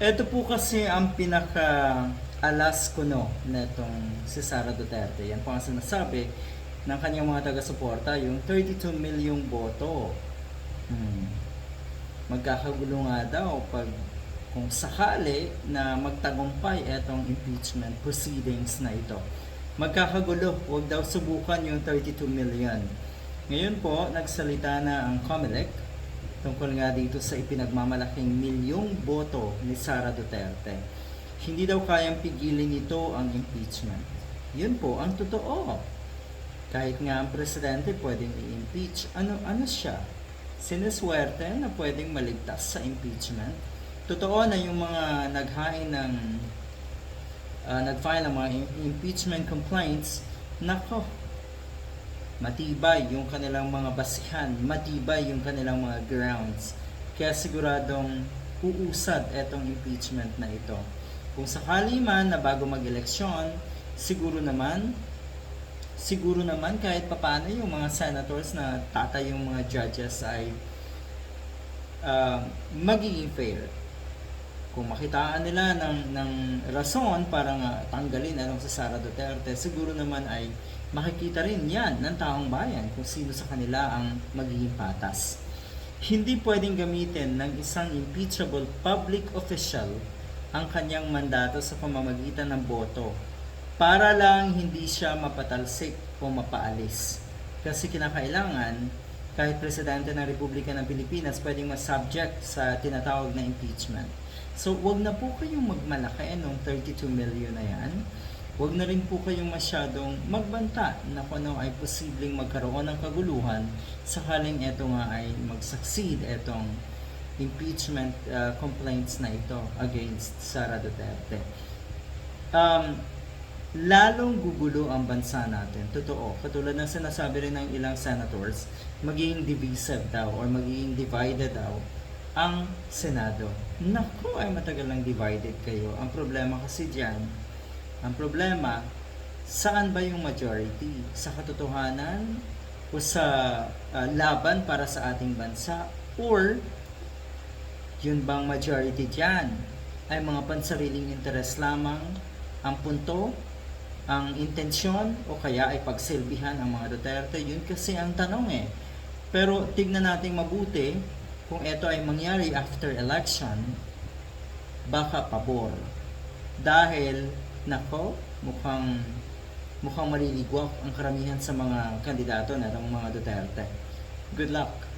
Ito po kasi ang pinaka alas kuno netong si Sara Duterte. Yan po ang sinasabi ng kanyang mga taga-suporta, yung 32 milyong boto. Hmm. Magkakagulo nga daw pag kung sakali na magtagumpay itong impeachment proceedings na ito. Magkakagulo, huwag daw subukan yung 32 million. Ngayon po, nagsalita na ang COMELEC tungkol nga dito sa ipinagmamalaking milyong boto ni Sara Duterte. Hindi daw kayang pigilin nito ang impeachment. Yun po ang totoo. Kahit nga ang presidente pwedeng i-impeach, ano, ano siya? Sineswerte na pwedeng maligtas sa impeachment. Totoo na yung mga naghain ng uh, nag-file ng mga im- impeachment complaints, nako, matibay yung kanilang mga basihan, matibay yung kanilang mga grounds. Kaya siguradong uusad etong impeachment na ito. Kung sakali man na bago mag-eleksyon, siguro naman siguro naman kahit papaano yung mga senators na tatay yung mga judges ay uh, magiging fair. Kung makitaan nila ng, ng rason para nga tanggalin anong si Sara Duterte, siguro naman ay makikita rin yan ng taong bayan kung sino sa kanila ang magiging patas. Hindi pwedeng gamitin ng isang impeachable public official ang kanyang mandato sa pamamagitan ng boto para lang hindi siya mapatalsik o mapaalis. Kasi kinakailangan, kahit Presidente ng Republika ng Pilipinas, pwedeng ma-subject sa tinatawag na impeachment. So, wag na po kayong magmalaki nung 32 million na yan. Wag na rin po kayong masyadong magbanta na kung ano ay posibleng magkaroon ng kaguluhan sakaling ito nga ay mag-succeed itong impeachment uh, complaints na ito against Sara Duterte. Um, lalong gugulo ang bansa natin. Totoo. Katulad ng sinasabi rin ng ilang senators, magiging divisive daw or magiging divided daw ang Senado. Naku, ay matagal lang divided kayo. Ang problema kasi dyan, ang problema, saan ba yung majority? Sa katotohanan o sa uh, laban para sa ating bansa? Or, yun bang majority dyan ay mga pansariling interes lamang ang punto ang intensyon o kaya ay pagsilbihan ang mga Duterte? Yun kasi ang tanong eh. Pero tignan natin mabuti kung ito ay mangyari after election, baka pabor. Dahil, nako, mukhang mukhang maliligwak ang karamihan sa mga kandidato na mga Duterte. Good luck!